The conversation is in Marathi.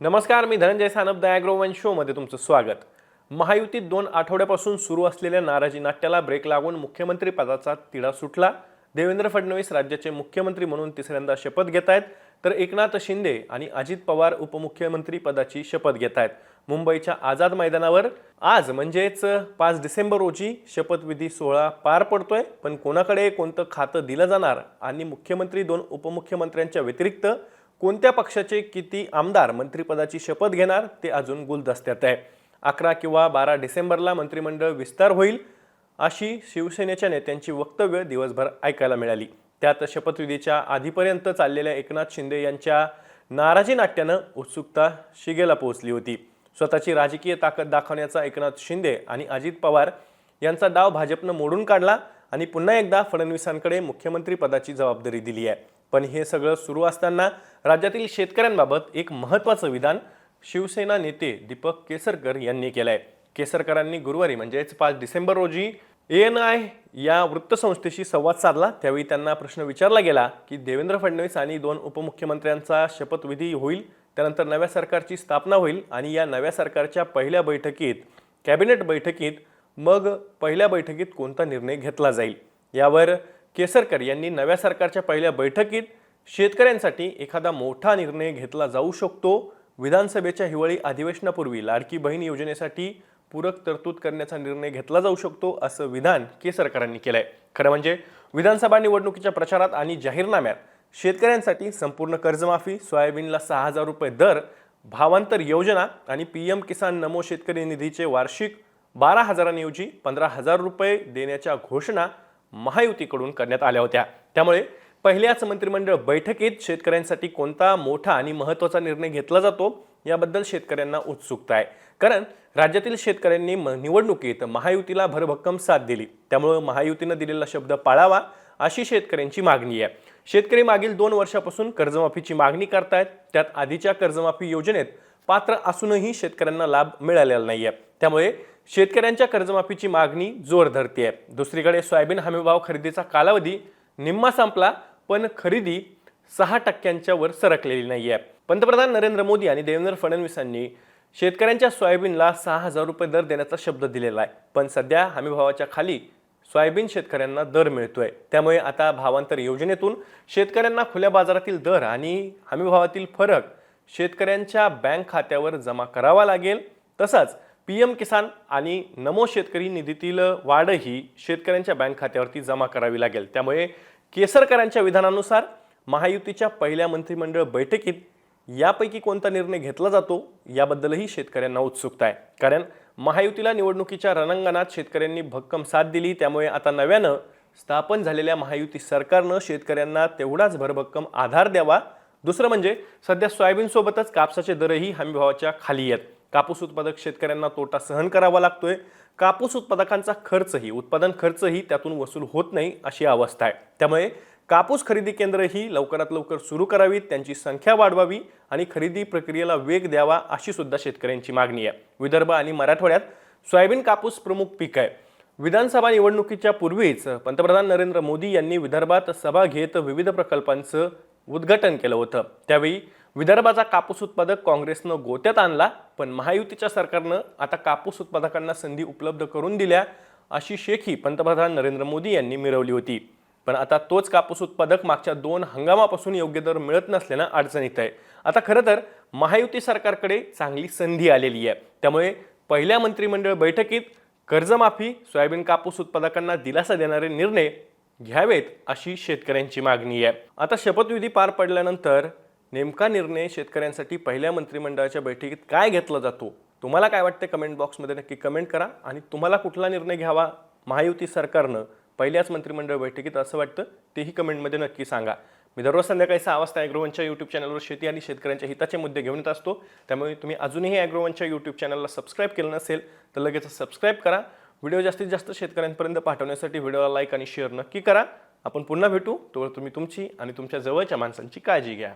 नमस्कार मी धनंजय सानप द ॲग्रोवन शोमध्ये तुमचं स्वागत. महायुतीत दोन आठवड्यापासून सुरू असलेल्या नाराजी नाट्याला ब्रेक लागून मुख्यमंत्री पदाचा तिढा सुटला. देवेंद्र फडणवीस राज्याचे मुख्यमंत्री म्हणून तिसऱ्यांदा शपथ घेत आहेत. तर एकनाथ शिंदे आणि अजित पवार उपमुख्यमंत्री पदाची शपथ घेत आहेत. मुंबईच्या आझाद मैदानावर आज म्हणजेच पाच डिसेंबर रोजी शपथविधी सोहळा पार पडतोय. पण कोणाकडे कोणतं खातं दिलं जाणार आणि मुख्यमंत्री दोन उपमुख्यमंत्र्यांच्या व्यतिरिक्त कोणत्या पक्षाचे किती आमदार मंत्रिपदाची शपथ घेणार ते अजून गुलदस्त्यात आहे. अकरा किंवा बारा डिसेंबरला मंत्रिमंडळ विस्तार होईल अशी शिवसेनेच्या नेत्यांची वक्तव्य दिवसभर ऐकायला मिळाली. त्यात शपथविधीच्या आधीपर्यंत चाललेल्या एकनाथ शिंदे यांच्या नाराजी नाट्यानं उत्सुकता शिगेला पोहोचली होती. स्वतःची राजकीय ताकद दाखवण्याचा एकनाथ शिंदे आणि अजित पवार यांचा डाव भाजपनं मोडून काढला आणि पुन्हा एकदा फडणवीसांकडे मुख्यमंत्री पदाची जबाबदारी दिली आहे. पण हे सगळं सुरू असताना राज्यातील शेतकऱ्यांबाबत एक महत्त्वाचं विधान शिवसेना नेते दीपक केसरकर यांनी केलं आहे केसरकरांनी गुरुवारी म्हणजेच पाच डिसेंबर रोजी ए एन आय या वृत्तसंस्थेशी संवाद साधला. त्यावेळी त्यांना प्रश्न विचारला गेला की देवेंद्र फडणवीस आणि दोन उपमुख्यमंत्र्यांचा शपथविधी होईल त्यानंतर नव्या सरकारची स्थापना होईल आणि या नव्या सरकारच्या पहिल्या बैठकीत कॅबिनेट बैठकीत मग पहिल्या बैठकीत कोणता निर्णय घेतला जाईल? यावर केसरकर यांनी नव्या सरकारच्या पहिल्या बैठकीत शेतकऱ्यांसाठी एखादा मोठा निर्णय घेतला जाऊ शकतो. विधानसभेच्या हिवाळी अधिवेशनापूर्वी लाडकी बहीण योजनेसाठी पूरक तरतूद करण्याचा निर्णय घेतला जाऊ शकतो असं विधान केसरकरांनी केलं आहे खरं म्हणजे विधानसभा निवडणुकीच्या प्रचारात आणि जाहीरनाम्यात शेतकऱ्यांसाठी संपूर्ण कर्जमाफी सोयाबीनला सहा हजार रुपये दर भावांतर योजना आणि पी एम किसान नमो शेतकरी निधीचे वार्षिक बारा हजारांऐवजी पंधरा हजार रुपये देण्याच्या घोषणा महायुतीकडून करण्यात आल्या होत्या. त्यामुळे पहिल्याच मंत्रिमंडळ बैठकीत शेतकऱ्यांसाठी कोणता मोठा आणि महत्त्वाचा निर्णय घेतला जातो याबद्दल शेतकऱ्यांना उत्सुकता आहे. कारण राज्यातील शेतकऱ्यांनी म- निवडणुकीत महायुतीला भरभक्कम साथ दिली. त्यामुळं महायुतीनं दिलेला शब्द पाळावा अशी शेतकऱ्यांची मागणी आहे. शेतकरी मागील दोन वर्षापासून कर्जमाफीची मागणी करतायत. त्यात आधीच्या कर्जमाफी योजनेत पात्र असूनही शेतकऱ्यांना लाभ मिळालेला नाही आहे त्यामुळे शेतकऱ्यांच्या कर्जमाफीची मागणी जोर धरते दुसरीकडे सोयाबीन हमीभाव खरेदीचा कालावधी निम्मा संपला पण खरेदी सहा टक्क्यांच्या वर सरकलेली नाही आहे पंतप्रधान नरेंद्र मोदी आणि देवेंद्र फडणवीसांनी शेतकऱ्यांच्या सोयाबीनला सहा हजार रुपये दर देण्याचा शब्द दिलेला आहे. पण सध्या हमीभावाच्या खाली सोयाबीन शेतकऱ्यांना दर मिळतोय. त्यामुळे आता भावांतर योजनेतून शेतकऱ्यांना खुल्या बाजारातील दर आणि हमीभावातील फरक शेतकऱ्यांच्या बँक खात्यावर जमा करावा लागेल. तसंच पी एम किसान आणि नमो शेतकरी निधीतील वाढही शेतकऱ्यांच्या बँक खात्यावरती जमा करावी लागेल. त्यामुळे केसरकरांच्या विधानानुसार महायुतीच्या पहिल्या मंत्रिमंडळ बैठकीत यापैकी कोणता निर्णय घेतला जातो याबद्दलही शेतकऱ्यांना उत्सुकता आहे. कारण महायुतीला निवडणुकीच्या रणांगणात शेतकऱ्यांनी भक्कम साथ दिली त्यामुळे आता नव्यानं स्थापन झालेल्या महायुती सरकारनं शेतकऱ्यांना तेवढाच भरभक्कम आधार द्यावा. दुसरं म्हणजे सध्या सोयाबीनसोबतच कापसाचे दरही हमीभावाच्या खाली आहेत. कापूस उत्पादक शेतकऱ्यांना तोटा सहन करावा लागतोय. कापूस उत्पादकांचा खर्चही उत्पादन खर्चही त्यातून वसूल होत नाही अशी अवस्था आहे. त्यामुळे कापूस खरेदी केंद्रही लवकरात लवकर सुरू करावीत त्यांची संख्या वाढवावी आणि खरेदी प्रक्रियेला वेग द्यावा अशी सुद्धा शेतकऱ्यांची मागणी आहे. विदर्भ आणि मराठवाड्यात सोयाबीन कापूस प्रमुख पीक आहे. विधानसभा निवडणुकीच्या पूर्वीच पंतप्रधान नरेंद्र मोदी यांनी विदर्भात सभा घेत विविध प्रकल्पांचं उद्घाटन केलं होतं. त्यावेळी विदर्भाचा कापूस उत्पादक काँग्रेसनं गोत्यात आणला पण महायुतीच्या सरकारनं आता कापूस उत्पादकांना संधी उपलब्ध करून दिल्या अशी शेखी पंतप्रधान नरेंद्र मोदी यांनी मिरवली होती. पण आता तोच कापूस उत्पादक मागच्या दोन हंगामापासून योग्य दर मिळत नसल्यानं अडचणीत आहे. आता खरं तर महायुती सरकारकडे चांगली संधी आलेली आहे. त्यामुळे पहिल्या मंत्रिमंडळ बैठकीत कर्जमाफी सोयाबीन कापूस उत्पादकांना दिलासा देणारे निर्णय घ्यावेत अशी शेतकऱ्यांची मागणी आहे. आता शपथविधी पार पडल्यानंतर नेमका निर्णय शेतकऱ्यांसाठी पहिल्या मंत्रिमंडळाच्या बैठकीत काय घेतला जातो? तुम्हाला काय वाटतं कमेंट बॉक्समध्ये नक्की कमेंट करा आणि तुम्हाला कुठला निर्णय घ्यावा महायुती सरकारनं पहिल्याच मंत्रिमंडळ बैठकीत असं वाटतं तेही कमेंटमध्ये नक्की सांगा. मी दररोज संध्याकाळी सहा वाजता ॲग्रोवनच्या यूट्यूब चॅनलवर शेती आणि शेतकऱ्यांच्या हिताचे मुद्दे घेऊन येत असतो. त्यामुळे तुम्ही अजूनही ॲग्रोवनच्या यूट्यूब चॅनलला सबस्क्राईब केलं नसेल तर लगेच सबस्क्राईब करा. व्हिडिओ जास्तीत जास्त शेतकऱ्यांपर्यंत पाठवण्यासाठी व्हिडिओला लाईक आणि शेअर नक्की करा. आपण पुन्हा भेटू. तोवर तुम्ही तुमची आणि तुमच्या जवळच्या माणसांची काळजी घ्या.